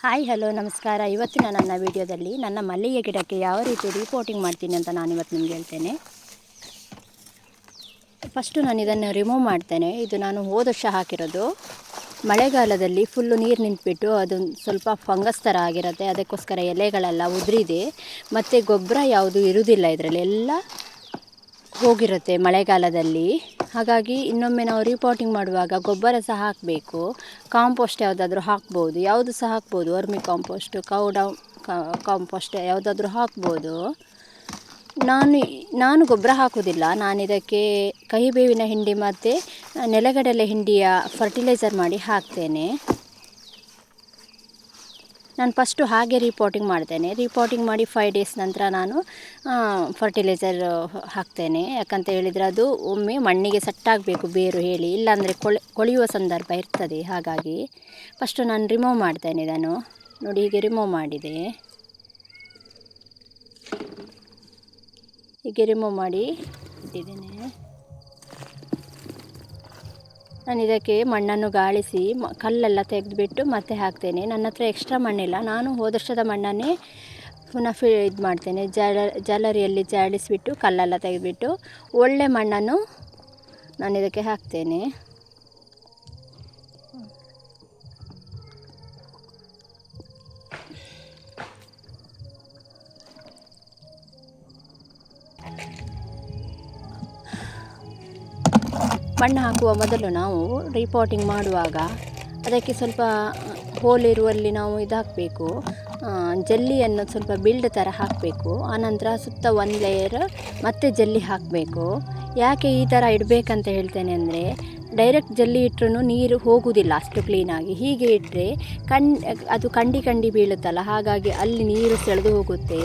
Hi, hello, ನಮಸ್ಕಾರ. ಇವತ್ತಿನ ನನ್ನ ವಿಡಿಯೋದಲ್ಲಿ ನನ್ನ ಮಲ್ಲಿಗೆ ಗಿಡಕ್ಕೆ ಯಾವ ರೀತಿ ರಿಪೋರ್ಟಿಂಗ್ ಮಾಡ್ತೀನಿ ಅಂತ ನಾನು ಇವತ್ತು ನಿಮ್ಗೆ ಹೇಳ್ತೇನೆ. ಫಸ್ಟು ನಾನು ಇದನ್ನು ರಿಮೂವ್ ಮಾಡ್ತೇನೆ. ಇದು ನಾನು ಹೋದ ವರ್ಷ ಹಾಕಿರೋದು. ಮಳೆಗಾಲದಲ್ಲಿ ಫುಲ್ಲು ನೀರು ನಿಂತುಬಿಟ್ಟು ಅದು ಸ್ವಲ್ಪ ಫಂಗಸ್ ಥರ ಆಗಿರುತ್ತೆ. ಅದಕ್ಕೋಸ್ಕರ ಎಲೆಗಳೆಲ್ಲ ಉದುರಿದೆ. ಮತ್ತು ಗೊಬ್ಬರ ಯಾವುದು ಇರುವುದಿಲ್ಲ ಇದರಲ್ಲಿ. ಎಲ್ಲ ಹೋಗಿರುತ್ತೆ ಮಳೆಗಾಲದಲ್ಲಿ. ಹಾಗಾಗಿ ಇನ್ನೊಮ್ಮೆ ನಾವು ರಿಪೋರ್ಟಿಂಗ್ ಮಾಡುವಾಗ ಗೊಬ್ಬರ ಸಹ ಹಾಕಬೇಕು. ಕಾಂಪೋಸ್ಟ್ ಯಾವುದಾದ್ರೂ ಹಾಕ್ಬೋದು. ಯಾವುದು ಸಹ ಹಾಕ್ಬೋದು? ವರ್ಮಿ ಕಾಂಪೋಸ್ಟ್ ಕೌಡ ಕಾಂಪೋಸ್ಟ್ ಯಾವುದಾದ್ರೂ ಹಾಕ್ಬೋದು. ನಾನು ನಾನು ಗೊಬ್ಬರ ಹಾಕೋದಿಲ್ಲ ನಾನು ಇದಕ್ಕೆ ಕಹಿಬೇವಿನ ಹಿಂಡಿ ಮತ್ತು ನೆಲಗಡಲೆ ಹಿಂಡಿಯ ಫರ್ಟಿಲೈಸರ್ ಮಾಡಿ ಹಾಕ್ತೇನೆ. ನಾನು ಫಸ್ಟು ಹಾಗೆ ರಿಪೋರ್ಟಿಂಗ್ ಮಾಡ್ತೇನೆ. ರಿಪೋರ್ಟಿಂಗ್ ಮಾಡಿ ಫೈವ್ ಡೇಸ್ ನಂತರ ನಾನು ಫರ್ಟಿಲೈಸರ್ ಹಾಕ್ತೇನೆ. ಯಾಕಂತ ಹೇಳಿದರೆ ಅದು ಒಮ್ಮೆ ಮಣ್ಣಿಗೆ ಸಟ್ಟಾಗಬೇಕು ಬೇರು ಹೇಳಿ. ಇಲ್ಲಾಂದರೆ ಕೊಳೆ, ಕೊಳೆಯುವ ಸಂದರ್ಭ ಇರ್ತದೆ. ಹಾಗಾಗಿ ಫಸ್ಟು ನಾನು ರಿಮೂವ್ ಮಾಡ್ತೇನೆ ಇದನ್ನು. ನೋಡಿ ಹೀಗೆ ರಿಮೂವ್ ಮಾಡಿದೆ. ಹೀಗೆ ರಿಮೂವ್ ಮಾಡಿ ಇಟ್ಟಿದ್ದೇನೆ. ನಾನು ಇದಕ್ಕೆ ಮಣ್ಣನ್ನು ಗಾಳಿಸಿ ಮ, ಕಲ್ಲೆಲ್ಲ ತೆಗೆದುಬಿಟ್ಟು ಮತ್ತೆ ಹಾಕ್ತೇನೆ. ನನ್ನ ಹತ್ರ ಎಕ್ಸ್ಟ್ರಾ ಮಣ್ಣಿಲ್ಲ. ನಾನು ಹೋದ ಮಣ್ಣನ್ನೇ ಪುನಃ ಫಿ, ಇದು ಮಾಡ್ತೇನೆ. ಜಾಲ, ಜಾಲರಿಯಲ್ಲಿ ಜಾಡಿಸಿಬಿಟ್ಟು ಕಲ್ಲೆಲ್ಲ ತೆಗೆದುಬಿಟ್ಟು ಒಳ್ಳೆ ಮಣ್ಣನ್ನು ನಾನು ಇದಕ್ಕೆ ಹಾಕ್ತೇನೆ. ಮಣ್ಣು ಹಾಕುವ ಮೊದಲು ನಾವು ರಿಪೋರ್ಟಿಂಗ್ ಮಾಡುವಾಗ ಅದಕ್ಕೆ ಸ್ವಲ್ಪ ಹೋಲಿರುವಲ್ಲಿ ನಾವು ಇದು ಹಾಕಬೇಕು. ಜಲ್ಲಿಯನ್ನು ಸ್ವಲ್ಪ ಬಿಲ್ಡ್ ಥರ ಹಾಕಬೇಕು. ಆನಂತರ ಸುತ್ತ ಒಂದು ಲೇಯರ್ ಮತ್ತೆ ಜಲ್ಲಿ ಹಾಕಬೇಕು. ಯಾಕೆ ಈ ಥರ ಇಡಬೇಕಂತ ಹೇಳ್ತೇನೆ ಅಂದರೆ ಡೈರೆಕ್ಟ್ ಜಲ್ಲಿ ಇಟ್ಟರೂ ನೀರು ಹೋಗುವುದಿಲ್ಲ ಅಷ್ಟು ಕ್ಲೀನಾಗಿ ಹೀಗೆ ಇಟ್ಟರೆ ಕಣ್ ಅದು ಕಂಡಿ ಕಂಡಿ ಬೀಳುತ್ತಲ್ಲ, ಹಾಗಾಗಿ ಅಲ್ಲಿ ನೀರು ಸೆಳೆದು ಹೋಗುತ್ತೆ.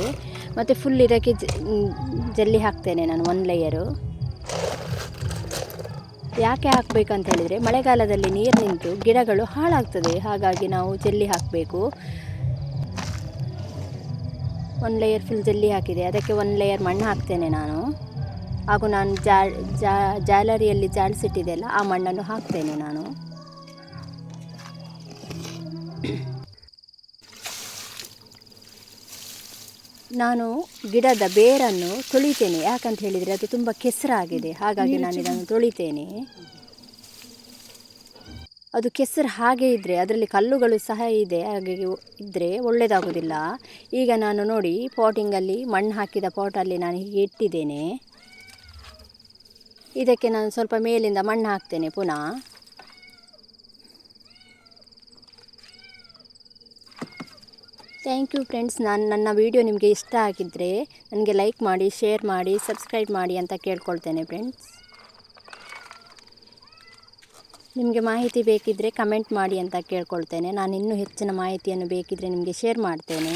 ಮತ್ತು ಫುಲ್ ಇದಕ್ಕೆ ಜಲ್ಲಿ ಹಾಕ್ತೇನೆ ನಾನು ಒಂದು ಲೇಯರು ಯಾಕೆ ಹಾಕಬೇಕಂತ ಹೇಳಿದರೆ ಮಳೆಗಾಲದಲ್ಲಿ ನೀರು ನಿಂತು ಗಿಡಗಳು ಹಾಳಾಗ್ತದೆ, ಹಾಗಾಗಿ ನಾವು ಜಲ್ಲಿ ಹಾಕಬೇಕು. ಒಂದು ಲೇಯರ್ ಫುಲ್ ಜಲ್ಲಿ ಹಾಕಿದೆ. ಅದಕ್ಕೆ ಒಂದು ಲೇಯರ್ ಮಣ್ಣು ಹಾಕ್ತೇನೆ ನಾನು. ಹಾಗೂ ನಾನು ಜಾ, ಜಾಲರಿಯಲ್ಲಿ ಜಾಡಿಸಿಟ್ಟಿದೆಯಲ್ಲ ಆ ಮಣ್ಣನ್ನು ಹಾಕ್ತೇನೆ ನಾನು. ನಾನು ಗಿಡದ ಬೇರನ್ನು ತೊಳಿತೇನೆ. ಯಾಕಂತ ಹೇಳಿದರೆ ಅದು ತುಂಬ ಕೆಸರಾಗಿದೆ. ಹಾಗಾಗಿ ನಾನು ಇದನ್ನು ತೊಳಿತೇನೆ. ಅದು ಕೆಸರು ಹಾಗೆ ಇದ್ದರೆ ಅದರಲ್ಲಿ ಕಲ್ಲುಗಳು ಸಹ ಇದೆ. ಹಾಗೆ ಇದ್ದರೆ ಒಳ್ಳೆಯದಾಗೋದಿಲ್ಲ ಈಗ ನಾನು ನೋಡಿ ಪಾಟಿಂಗಲ್ಲಿ ಮಣ್ಣು ಹಾಕಿದ ಪಾಟಲ್ಲಿ ನಾನು ಹೀಗೆ ಇಟ್ಟಿದ್ದೇನೆ. ಇದಕ್ಕೆ ನಾನು ಸ್ವಲ್ಪ ಮೇಲಿಂದ ಮಣ್ಣು ಹಾಕ್ತೇನೆ ಪುನಃ. ಥ್ಯಾಂಕ್ ಯು ಫ್ರೆಂಡ್ಸ್ ನಾನು ನನ್ನ ವೀಡಿಯೋ ನಿಮಗೆ ಇಷ್ಟ ಆಗಿದ್ದರೆ ನನಗೆ ಲೈಕ್ ಮಾಡಿ ಶೇರ್ ಮಾಡಿ ಸಬ್ಸ್ಕ್ರೈಬ್ ಮಾಡಿ ಅಂತ ಕೇಳ್ಕೊಳ್ತೇನೆ ಫ್ರೆಂಡ್ಸ್ ನಿಮಗೆ ಮಾಹಿತಿ ಬೇಕಿದ್ದರೆ ಕಮೆಂಟ್ ಮಾಡಿ ಅಂತ ಕೇಳ್ಕೊಳ್ತೇನೆ. ನಾನು ಇನ್ನೂ ಹೆಚ್ಚಿನ ಮಾಹಿತಿಯನ್ನು ಬೇಕಿದ್ದರೆ ನಿಮಗೆ ಶೇರ್ ಮಾಡ್ತೇನೆ.